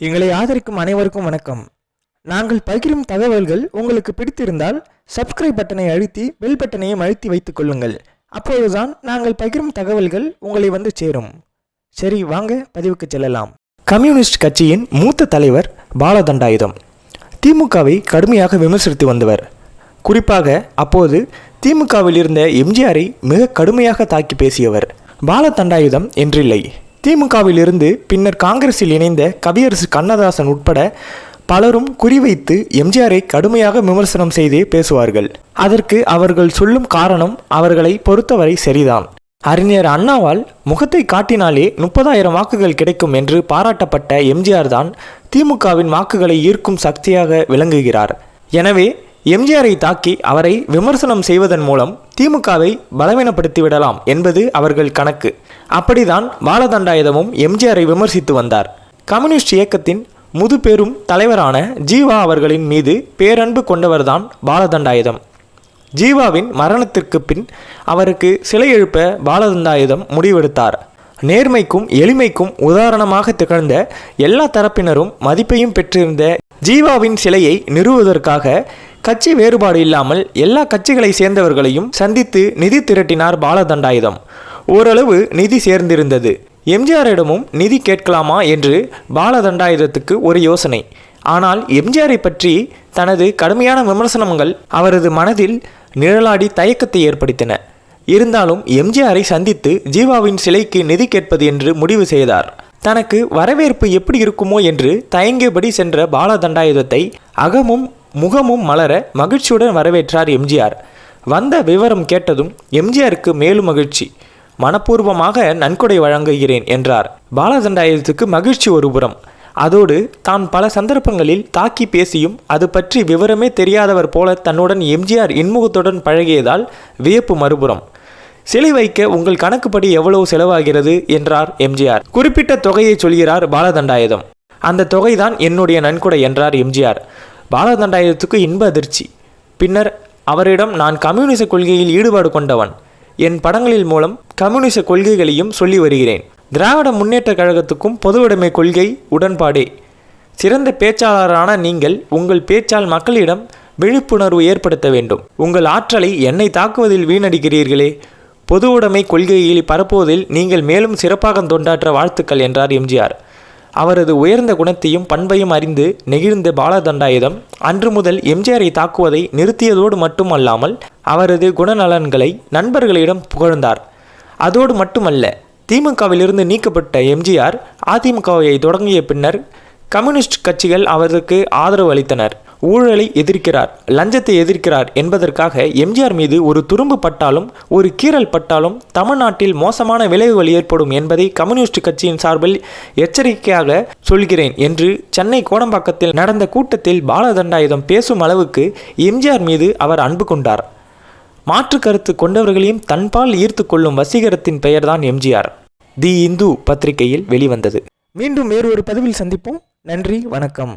எங்களை ஆதரிக்கும் அனைவருக்கும் வணக்கம். நாங்கள் பகிரும் தகவல்கள் உங்களுக்கு பிடித்திருந்தால் சப்ஸ்கிரைப் பட்டனை அழுத்தி பெல் பட்டனையும் அழுத்தி வைத்துக் கொள்ளுங்கள். அப்போதுதான் நாங்கள் பகிரும் தகவல்கள் உங்களை வந்து சேரும். சரி வாங்க பதிவுக்கு செல்லலாம். கம்யூனிஸ்ட் கட்சியின் மூத்த தலைவர் பாலதண்டாயுதம். திமுகவை கடுமையாக விமர்சித்து வந்தவர். குறிப்பாக அப்போது திமுகவில் இருந்த எம்ஜிஆரை மிக கடுமையாக தாக்கி பேசியவர். பாலதண்டாயுதம் என்றில்லை. திமுகவில் இருந்து பின்னர் காங்கிரஸில் இணைந்த கவியரசு கண்ணதாசன் உட்பட பலரும் குறிவைத்து எம்ஜிஆரை கடுமையாக விமர்சனம் செய்தே பேசுவார்கள். அதற்கு அவர்கள் சொல்லும் காரணம் அவர்களை பொறுத்தவரை சரிதான். அறிஞர் அண்ணாவால் முகத்தை காட்டினாலே முப்பதாயிரம் வாக்குகள் கிடைக்கும் என்று பாராட்டப்பட்ட எம்ஜிஆர் தான் திமுகவின் வாக்குகளை ஈர்க்கும் சக்தியாக விளங்குகிறார். எனவே எம்ஜிஆரை தாக்கி அவரை விமர்சனம் செய்வதன் மூலம் திமுகவை பலவீனப்படுத்தி விடலாம் என்பது அவர்கள் கணக்கு. அப்படிதான் பாலதண்டாயுதமும் எம்ஜிஆரை விமர்சித்து வந்தார். கம்யூனிஸ்ட் இயக்கத்தின் முதுபெரும் தலைவரான ஜீவா அவர்களின் மீது பேரன்பு கொண்டவர்தான் பாலதண்டாயுதம். ஜீவாவின் மரணத்திற்கு பின் அவருக்கு சிலை எழுப்ப பாலதண்டாயுதம் முடிவெடுத்தார். நேர்மைக்கும் எளிமைக்கும் உதாரணமாக திகழ்ந்த எல்லா தரப்பினரும் மதிப்பையும் பெற்றிருந்த ஜீவாவின் சிலையை நிறுவுவதற்காக கட்சி வேறுபாடு இல்லாமல் எல்லா கட்சிகளை சேர்ந்தவர்களையும் சந்தித்து நிதி திரட்டினார் பாலதண்டாயுதம். ஓரளவு நிதி சேர்ந்திருந்தது. எம்ஜிஆரிடமும் நிதி கேட்கலாமா என்று பாலதண்டாயுதத்துக்கு ஒரு யோசனை. ஆனால் எம்ஜிஆரை பற்றி தனது கடுமையான விமர்சனங்கள் அவரது மனதில் நிழலாடி தயக்கத்தை ஏற்படுத்தின. இருந்தாலும் எம்ஜிஆரை சந்தித்து ஜீவாவின் சிலைக்கு நிதி கேட்பது என்று முடிவு செய்தார். தனக்கு வரவேற்பு எப்படி இருக்குமோ என்று தயங்கியபடி சென்ற பாலதண்டாயுதத்தை அகமும் முகமும் மலர மகிழ்ச்சியுடன் வரவேற்றார் எம்ஜிஆர். வந்த விவரம் கேட்டதும் எம்ஜிஆருக்கு மேலும் மகிழ்ச்சி. மனப்பூர்வமாக நன்கொடை வழங்குகிறேன் என்றார். பாலதண்டாயுதத்துக்கு மகிழ்ச்சி ஒருபுறம் அதோடு தான் பல சந்தர்ப்பங்களில் தாக்கி பேசியும் அது பற்றி விவரமே தெரியாதவர் போல தன்னுடன் எம்ஜிஆர் இன்முகத்துடன் பழகியதால் வியப்பு மறுபுறம். சிலை வைக்க உங்கள் கணக்குப்படி எவ்வளவு செலவாகிறது? என்றார் எம்ஜிஆர். குறிப்பிட்ட தொகையை சொல்கிறார் பாலதண்டாயுதம். அந்த தொகைதான் என்னுடைய நன்கொடை என்றார் எம்ஜிஆர். பாலதண்டாயுதத்துக்கு இன்ப அதிர்ச்சி. பின்னர் அவரிடம் நான் கம்யூனிச கொள்கையில் ஈடுபாடு கொண்டவன். என் படங்களில் மூலம் கம்யூனிச கொள்கைகளையும் சொல்லி வருகிறேன். திராவிட முன்னேற்ற கழகத்துக்கும் பொதுவுடைமை கொள்கை உடன்பாடே. சிறந்த பேச்சாளரான நீங்கள் உங்கள் பேச்சால் மக்களிடம் விழிப்புணர்வு ஏற்படுத்த வேண்டும். உங்கள் ஆற்றலை என்னை தாக்குவதில் வீணடிக்கிறீர்களே. பொது உடைமை கொள்கையில் பரப்புவதில் நீங்கள் மேலும் சிறப்பாக தொண்டாற்ற வாழ்த்துக்கள் என்றார் எம்ஜிஆர். அவரது உயர்ந்த குணத்தையும் பண்பையும் அறிந்து நெகிழ்ந்த பாலதண்டாயுதம் அன்று முதல் எம்ஜிஆரை தாக்குவதை நிறுத்தியதோடு மட்டுமல்லாமல் அவரது குணநலன்களை நண்பர்களிடம் புகழ்ந்தார். அதோடு மட்டுமல்ல திமுகவிலிருந்து நீக்கப்பட்ட எம்ஜிஆர் அதிமுகவை தொடங்கிய பின்னர் கம்யூனிஸ்ட் கட்சிகள் அவருக்கு ஆதரவு அளித்தனர். ஊழலை எதிர்க்கிறார் லஞ்சத்தை எதிர்க்கிறார் என்பதற்காக எம்ஜிஆர் மீது ஒரு துரும்பு பட்டாலும் ஒரு கீறல் பட்டாலும் தமிழ்நாட்டில் மோசமான விளைவுகள் ஏற்படும் என்பதை கம்யூனிஸ்ட் கட்சியின் சார்பில் எச்சரிக்கையாக சொல்கிறேன் என்று சென்னை கோடம்பாக்கத்தில் நடந்த கூட்டத்தில் பாலதண்டாயுதம் பேசும் அளவுக்கு எம்ஜிஆர் மீது அவர் அன்பு கொண்டார். மாற்று கருத்து கொண்டவர்களையும் தன்பால் ஈர்த்து கொள்ளும் வசீகரத்தின் பெயர்தான் எம்ஜிஆர். தி இந்து பத்திரிகையில் வெளிவந்தது. மீண்டும் வேறு ஒரு பதிவில் சந்திப்போம். நன்றி வணக்கம்.